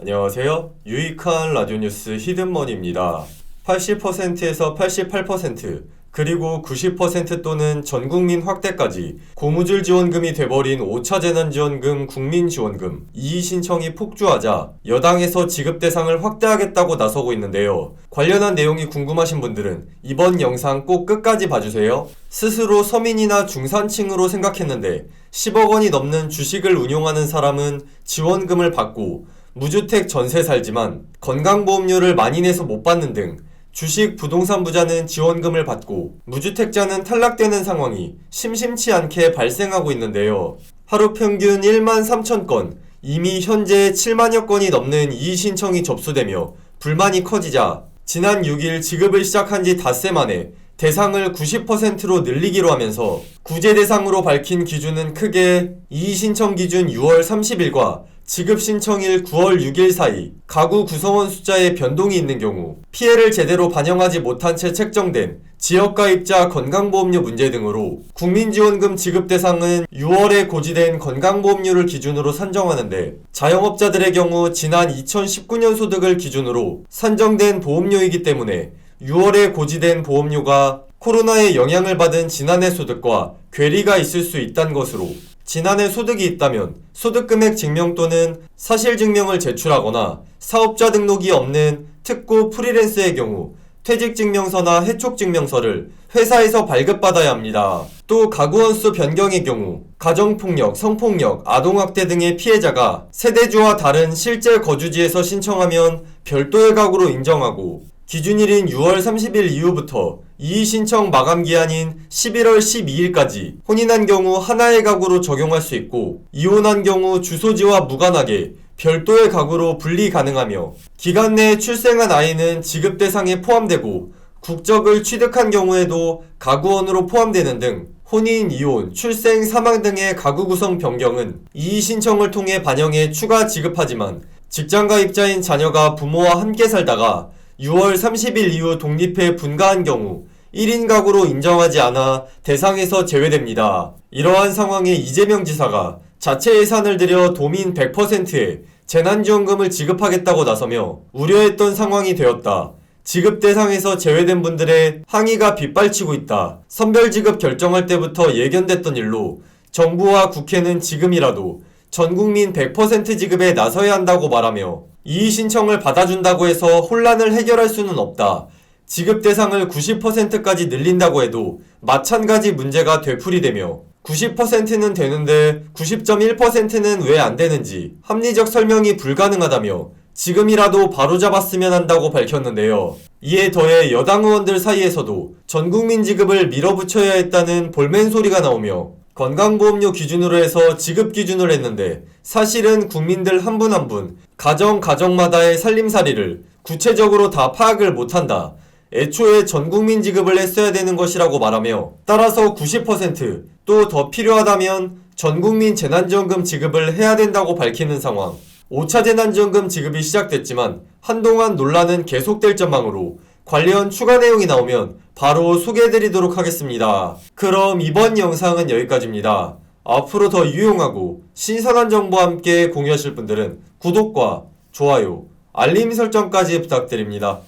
안녕하세요. 유익한 라디오 뉴스 히든머니입니다. 80%에서 88% 그리고 90% 또는 전국민 확대까지 고무줄 지원금이 돼버린 5차 재난지원금 국민지원금 이의 신청이 폭주하자 여당에서 지급 대상을 확대하겠다고 나서고 있는데요. 관련한 내용이 궁금하신 분들은 이번 영상 꼭 끝까지 봐주세요. 스스로 서민이나 중산층으로 생각했는데 10억 원이 넘는 주식을 운용하는 사람은 지원금을 받고 무주택 전세 살지만 건강보험료를 많이 내서 못 받는 등 주식 부동산 부자는 지원금을 받고 무주택자는 탈락되는 상황이 심심치 않게 발생하고 있는데요. 하루 평균 1만 3천 건, 이미 현재 7만여 건이 넘는 이의 신청이 접수되며 불만이 커지자 지난 6일 지급을 시작한 지 닷새 만에 대상을 90%로 늘리기로 하면서 구제 대상으로 밝힌 기준은 크게 이의 신청 기준 6월 30일과 지급 신청일 9월 6일 사이 가구 구성원 숫자에 변동이 있는 경우 피해를 제대로 반영하지 못한 채 책정된 지역가입자 건강보험료 문제 등으로 국민지원금 지급 대상은 6월에 고지된 건강보험료를 기준으로 산정하는데 자영업자들의 경우 지난 2019년 소득을 기준으로 산정된 보험료이기 때문에 6월에 고지된 보험료가 코로나의 영향을 받은 지난해 소득과 괴리가 있을 수 있다는 것으로 지난해 소득이 있다면 소득금액 증명 또는 사실증명을 제출하거나 사업자 등록이 없는 특고 프리랜스의 경우 퇴직증명서나 해촉증명서를 회사에서 발급받아야 합니다. 또 가구원수 변경의 경우 가정폭력, 성폭력, 아동학대 등의 피해자가 세대주와 다른 실제 거주지에서 신청하면 별도의 가구로 인정하고 기준일인 6월 30일 이후부터 이의 신청 마감 기한인 11월 12일까지 혼인한 경우 하나의 가구로 적용할 수 있고 이혼한 경우 주소지와 무관하게 별도의 가구로 분리 가능하며 기간 내에 출생한 아이는 지급 대상에 포함되고 국적을 취득한 경우에도 가구원으로 포함되는 등 혼인, 이혼, 출생, 사망 등의 가구 구성 변경은 이의 신청을 통해 반영해 추가 지급하지만 직장가입자인 자녀가 부모와 함께 살다가 6월 30일 이후 독립해 분가한 경우 1인 가구로 인정하지 않아 대상에서 제외됩니다. 이러한 상황에 이재명 지사가 자체 예산을 들여 도민 100%에 재난지원금을 지급하겠다고 나서며 우려했던 상황이 되었다. 지급 대상에서 제외된 분들의 항의가 빗발치고 있다. 선별지급 결정할 때부터 예견됐던 일로 정부와 국회는 지금이라도 전 국민 100% 지급에 나서야 한다고 말하며 이의 신청을 받아준다고 해서 혼란을 해결할 수는 없다. 지급 대상을 90%까지 늘린다고 해도 마찬가지 문제가 되풀이되며 90%는 되는데 90.1%는 왜 안 되는지 합리적 설명이 불가능하다며 지금이라도 바로잡았으면 한다고 밝혔는데요. 이에 더해 여당 의원들 사이에서도 전 국민 지급을 밀어붙여야 했다는 볼멘 소리가 나오며 건강보험료 기준으로 해서 지급 기준을 했는데 사실은 국민들 한 분 한 분 가정 가정마다의 살림살이를 구체적으로 다 파악을 못한다. 애초에 전 국민 지급을 했어야 되는 것이라고 말하며 따라서 90%또 더 필요하다면 전 국민 재난지원금 지급을 해야 된다고 밝히는 상황. 5차 재난지원금 지급이 시작됐지만 한동안 논란은 계속될 전망으로 관련 추가 내용이 나오면 바로 소개해드리도록 하겠습니다. 그럼 이번 영상은 여기까지입니다. 앞으로 더 유용하고 신선한 정보와 함께 공유하실 분들은 구독과 좋아요, 알림 설정까지 부탁드립니다.